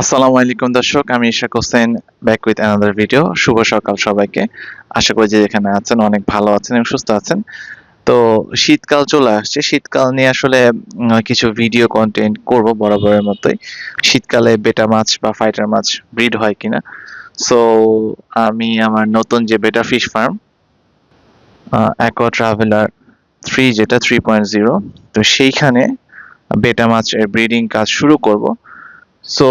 আসসালামু আলাইকুম দর্শক, আমি Ishak Hossain back with another video শুভ সকাল সবাইকে। আশা করি যে যেখানে আছেন অনেক ভালো আছেন এবং সুস্থ আছেন। তো শীতকাল চলে আসছে। শীতকাল নিয়ে আসলে কিছু ভিডিও কন্টেন্ট করব বরাবরের মতোই। শীতকালে বেটা মাছ বা ফাইটার মাছ ব্রিড হয় কিনা। সো আমি আমার নতুন যে betta fish farm aqua traveller three যেটা থ্রি পয়েন্ট জিরো তো সেইখানে বেটা মাছের ব্রিডিং কাজ শুরু করব। সো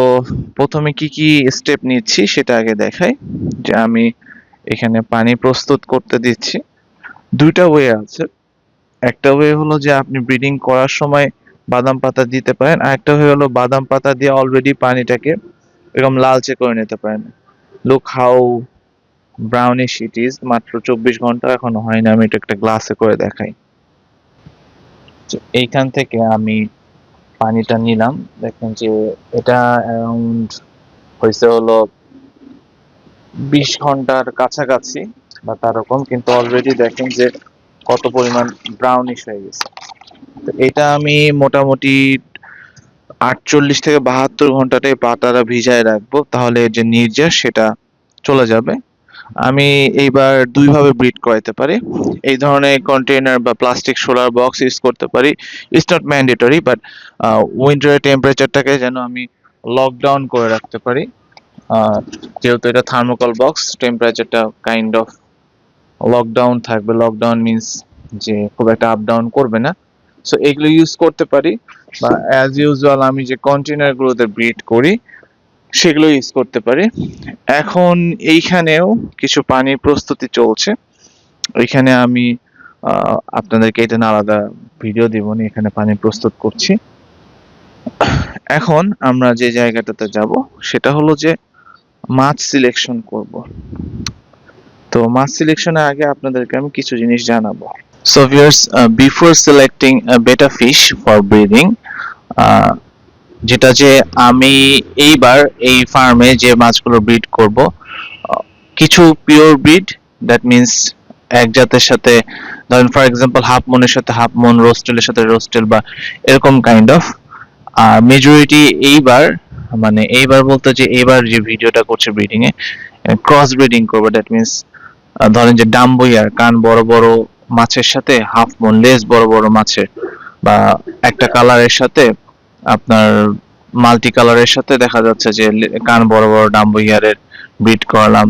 প্রথমে কি কি স্টেপ নিচ্ছি সেটা আগে দেখাই। যে আমি এখানে পানি প্রস্তুত করতে দিচ্ছি। দুইটা ওয়ে আছে। একটা ওয়ে হলো যে আপনি ব্রিডিং করার সময় বাদাম পাতা দিতে পারেন। আর একটা ওয়ে হলো বাদাম পাতা দিয়ে অলরেডি পানিটাকে এরকম লালচে করে নিতে পারেন। Look how brownish it is মাত্র চব্বিশ ঘণ্টা এখনও হয়নি। আমি এটা একটা গ্লাসে করে দেখাই। এইখান থেকে আমি পানিটা নিলাম। দেখেন যে এটা অ্যারাউন্ড হয়েছে হলো বিশ ঘণ্টার কাছাকাছি বা তার কম কিন্তু অলরেডি দেখেন যে কত পরিমাণ ব্রাউনিশ হয়ে গেছে। তো এটা আমি মোটামুটি আটচল্লিশ থেকে বাহাত্তর ঘন্টাটাই পাতাটা ভিজায় রাখব, তাহলে যে নির্যাস সেটা চলে যাবে। আমি এইবার দুইভাবে ব্রিড করাইতে পারি। এই ধরনের কন্টেইনার বা প্লাস্টিক সোলার বক্স ইউজ করতে পারি। ইটস নট ম্যান্ডেটরি বাট উইন্টারের টেম্পারেচারটাকে যেন আমি লকডাউন করে রাখতে পারি। যেহেতু এটা থার্মোকল বক্স টেম্পারেচারটা কাইন্ড অফ লকডাউন থাকবে। লকডাউন মিন্স যে খুব একটা আপ ডাউন করবে না। সো এগুলো ইউজ করতে পারি। বা অ্যাজ ইউজুয়াল আমি যে কন্টেনারগুলোতে ব্রিড করি সেগুলো ইউজ করতে পারি। এখন এইখানেও কিছু পানির প্রস্তুতি চলছে। ওইখানে আমি আপনাদেরকে এটা আলাদা ভিডিও দিব এখানে পানি প্রস্তুত করছি। এখন আমরা যে জায়গাটাতে যাব, সেটা হলো যে মাছ সিলেকশন করব। তো মাছ সিলেকশনের আগে আপনাদেরকে আমি কিছু জিনিস জানাব। So viewers before selecting betta fish for breeding যেটা যে আমি এইবার এই ফার্মে যে মাছগুলো ব্রিড করব, কিছু পিওর ব্রিড দ্যাট মিন্স এক জাতের সাথে, ধরেন ফর এক্সাম্পল হাফ মনের সাথে হাফ মন রোস্টেলের সাথে রোস্টেল বা এরকম কাইন্ড অফ আর মেজরিটি এইবার মানে এইবার বলতে যে এইবার যে ভিডিওটা করছে ব্রিডিং এ ক্রস ব্রিডিং করবে দ্যাট মিন্স ধরেন যে ডাম্বইয়ার কান বড় বড় মাছের সাথে হাফ মন লেজ বড় বড় মাছের, বা একটা কালারের সাথে আপনার মাল্টি কালারের সাথে দেখা যাচ্ছে যে কান বড় বড় ডাম্বইয়ারের ব্রিড করালাম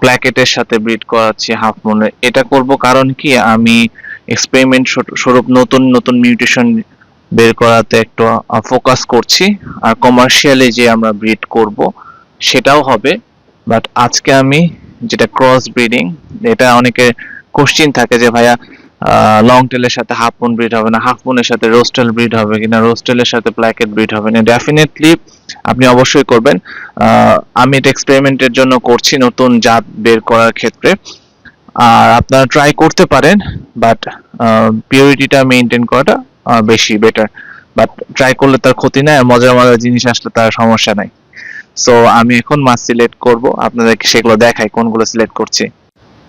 প্ল্যাকেটের সাথে ব্রিড করাচ্ছি হাফ মনের এটা করব কারণ কি? আমি এক্সপেরিমেন্ট স্বরূপ নতুন নতুন মিউটেশন বের করাতে একটু ফোকাস করছি। আর কমার্শিয়ালি যে আমরা ব্রিড করব, সেটাও হবে। বাট আজকে আমি যেটা ক্রস ব্রিডিং এটা অনেকে কোশ্চিন থাকে যে, ভাইয়া লং টেলের সাথে হাফ মুন ব্রিড হবে না হাফ মুনের সাথে রোস্টেল ব্রিড হবে কিনা রোস্টেলের সাথে প্ল্যাকেট ব্রিড হবে না ডেফিনেটলি আপনি অবশ্যই করবেন। আমি এটা এক্সপেরিমেন্টের জন্য করছি নতুন জাত বের করার ক্ষেত্রে। আর আপনারা ট্রাই করতে পারেন বাট পিওরিটিটা মেনটেন করাটা বেশি বেটার বাট ট্রাই করলে তার ক্ষতি নাই মজার মজার জিনিস আসলে তার সমস্যা নাই। সো আমি এখন মাছ সিলেক্ট করব, আপনাদেরকে সেগুলো দেখাই কোনগুলো সিলেক্ট করছি।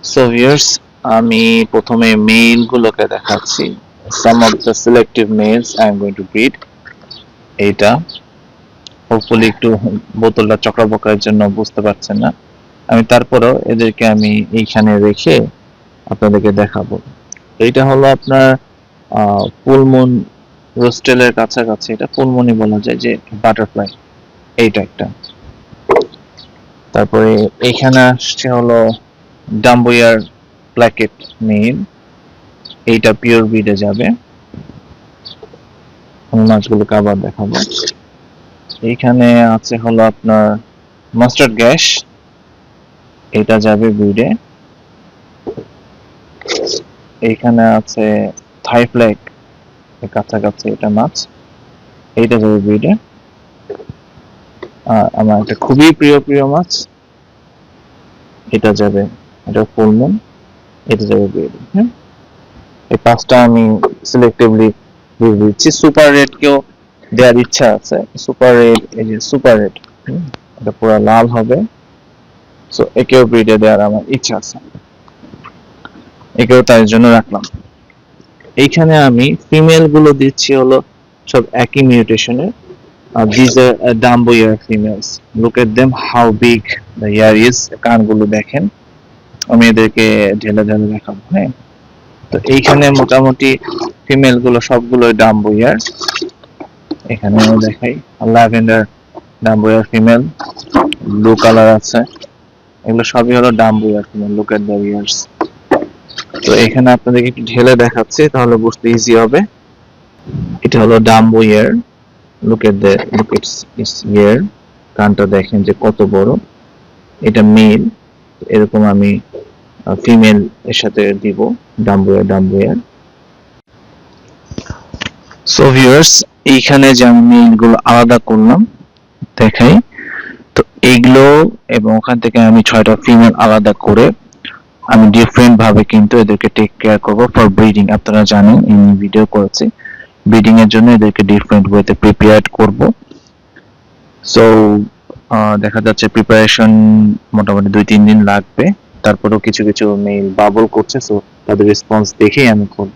সো ভিউয়ার্স আমি প্রথমে মেইল গুলোকে দেখাচ্ছি। Some of the selective males I am going to breed এইটা। হোপফুলি একটু বোতলটা চকরাবকার জন্য বুঝতে পারছেন না। আমি তারপরেও এদেরকে আমি এইখানে রেখে আপনাদেরকে দেখাবো। এইটা হলো আপনার ফুলমুন রোস্টেলের কাছাকাছি। এটা ফুলমুনি বলা যায় যে বাটারফ্লাই এইটা একটা। তারপরে এইখানে আসছে হলো ডাম্বুয়ার প্ল্যাকেট মেইন এইটা পিওর ব্রিডে যাবে। আমি মাছগুলোকে আবার দেখাবো। এইখানে আছে হলো আপনার মাস্টার্ড গ্যাস, এটা যাবে ব্রিডে এইখানে আছে থাই ফ্ল্যাগ কাছাকাছি এটা মাছ, এইটা যাবে ব্রিডে আর আমার একটা খুবই প্রিয় প্রিয় মাছ, এটা যাবে, এটা ফুলমুন এটা যাবে ব্রিডে হ্যাঁ এই পাঁচটা আমি সিলেক্টিভলি দিয়ে দিচ্ছি সুপার দেওয়ার ইচ্ছা আছে সুপার রেড এই যে সুপার রেড এটা পুরো লাল হবে। সো একেও ব্রিডে দেওয়ার আমার ইচ্ছা আছে। একেও তার জন্য রাখলাম। এইখানে আমি ফিমেলগুলো দিচ্ছি হলো সব একই মিউটেশনের these are uh, Dumbo ear females. Look at them, how big the. কানগুলো দেখেন। আমি এদেরকে ঢেলে ঢেলে দেখাবো হ্যাঁ? তো এইখানে মোটামুটি ফিমেলগুলো সবগুলো ডাম্বো ইয়ার এখানেও দেখাই, lavender dumbo ear female blue colour আছে। এগুলো সবই হলো dumbo ear female look at the ears তো এখানে আপনাদেরকে একটু ঢেলে দেখাচ্ছি, তাহলে বুঝতে ইজি হবে। এটা হলো dumbo ear look at the look it's ear কানটা দেখেন যে কত বড়। এটা মেল এরকম আমি ফিমেল এর সাথে দিব dumbo ear dumbo ear so viewers এইখানে যে আমি মেইলগুলো আলাদা করলাম, দেখাই। তো এইগুলো এবং ওখান থেকে আমি ছয়টা ফিমেল আলাদা করে আমি ডিফারেন্ট ভাবে কিন্তু এদেরকে টেক কেয়ার করব ফর ব্রিডিং আপনারা জানেন, এই ভিডিও করেছি। ব্রিডিং এর জন্য এদেরকে ডিফারেন্ট ওয়েতে প্রিপেয়ার করব। সো দেখা যাচ্ছে প্রিপারেশন মোটামুটি দুই, তিন দিন লাগবে। তারপরেও কিছু কিছু মেইল বাবল করছে সো তাদের রেসপন্স দেখেই আমি করব।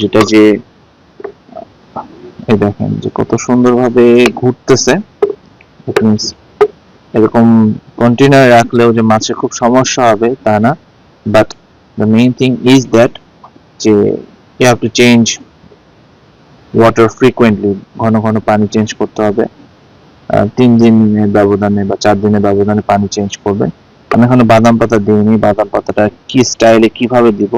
যেটা যে, এই দেখেন যে কত সুন্দরভাবে ঘুরতেছে। এরকম কন্টেনার রাখলেও যে মাছের খুব সমস্যা হবে, তা না। But the main thing is that যে you have to change water frequently ঘন ঘন পানি চেঞ্জ করতে হবে। তিন দিনের ব্যবধানে বা চার দিনের ব্যবধানে পানি চেঞ্জ করবে। আমি এখনও বাদাম পাতা দিইনি। বাদাম পাতাটা কি স্টাইলে কীভাবে দিব,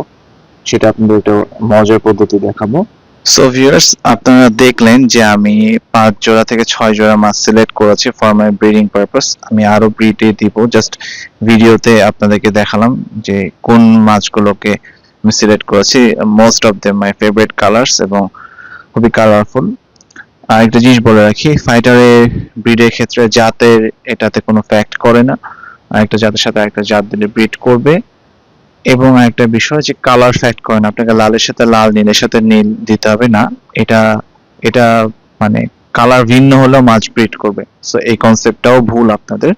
সেটা আপনাদের একটা মজার পদ্ধতি দেখাবো। সো ভিউয়ার্স আপনারা দেখলেন যে আমি পাঁচ জোড়া থেকে ছয় জোড়া মাছ সিলেক্ট করেছি ফর মাই ব্রিডিং পারপাস আমি আরও ব্রিডে দিব। জাস্ট ভিডিওতে আপনাদেরকে দেখালাম যে কোন মাছগুলোকে আমি সিলেক্ট করেছি। Most of them my favourite colours এবং খুবই কালারফুল আর একটা জিনিস বলে রাখি ফাইটারের ব্রিডের ক্ষেত্রে জাতের এটাতে কোনো ফ্যাক্ট করে না। আর একটা জাতের সাথে একটা জাত দিলে ব্রিড করবে। এবং একটা বিষয় যে কালার ফ্যাক্ট করে না, আপনাকে লালের সাথে লাল, নীলের সাথে নীল দিতে হবে না। এটা এটা মানে কালার ভিন্ন হলেও মাছ ব্রিড করবে। সো এই কনসেপ্টটাও ভুল আপনাদের।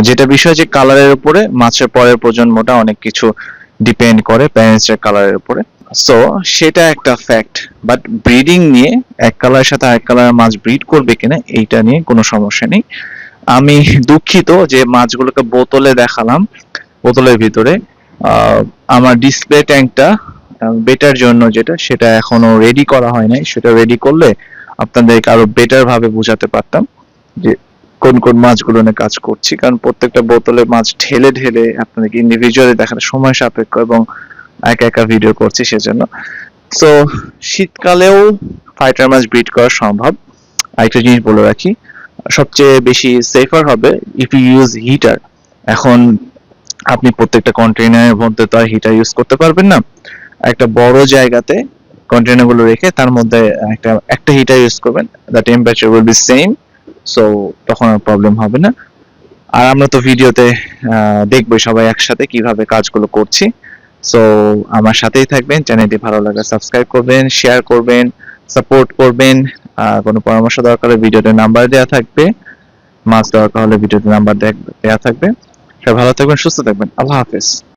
যেটা বিষয় যে কালারের উপরে, মাছের পরের প্রজন্মটা অনেক কিছু ডিপেন্ড করে প্যারেন্টসের কালারের উপরে। সো সেটা একটা ফ্যাক্ট বাট ব্রিডিং নিয়ে এক কালারের সাথে আরেক কালারের মাছ ব্রিড করবে কিনা, এইটা নিয়ে কোনো সমস্যা নেই। আমি দুঃখিত যে মাছগুলোকে বোতলে দেখালাম, বোতলের ভিতরে। আমার ডিসপ্লে ট্যাঙ্কটা বেটার জন্য যেটা, সেটা এখনও রেডি করা হয় নাই। সেটা রেডি করলে আপনাদেরকে আরও বেটার ভাবে বোঝাতে পারতাম যে কোন কোন মাছগুলো নিয়ে কাজ করছি। কারণ প্রত্যেকটা বোতলে মাছ ঢেলে ঢেলে আপনাদেরকে ইন্ডিভিজুয়ালি দেখানো সময় সাপেক্ষ এবং একা একা ভিডিও করছি সেজন্য। তো শীতকালেও ফাইটার মাছ ব্রিড করা সম্ভব। আরেকটা জিনিস বলে রাখি, সবচেয়ে বেশি সেফার হবে ইফ ইউ ইউজ হিটার এখন আপনি প্রত্যেকটা কন্টেইনারের মধ্যে তো আর হিটার ইউজ করতে পারবেন না। একটা বড় জায়গাতে কন্টেইনারগুলো রেখে তার মধ্যে একটা একটা হিটার ইউজ করবেন the temperature will be same so তখন আর প্রবলেম হবে না। আর আমরা তো ভিডিওতে দেখব সবাই একসাথে কীভাবে কাজগুলো করছি। সো আমার সাথেই থাকবেন, চ্যানেলটি ভালো লাগলে সাবস্ক্রাইব করবেন শেয়ার করবেন সাপোর্ট করবেন কোনো পরামর্শ দরকার হলে ভিডিওতে নাম্বার দেওয়া থাকবে। মাছ দরকার হলে ভিডিওতে নাম্বার দেওয়া থাকবে। সবাই ভালো থাকবেন, সুস্থ থাকবেন। আল্লাহ হাফেজ।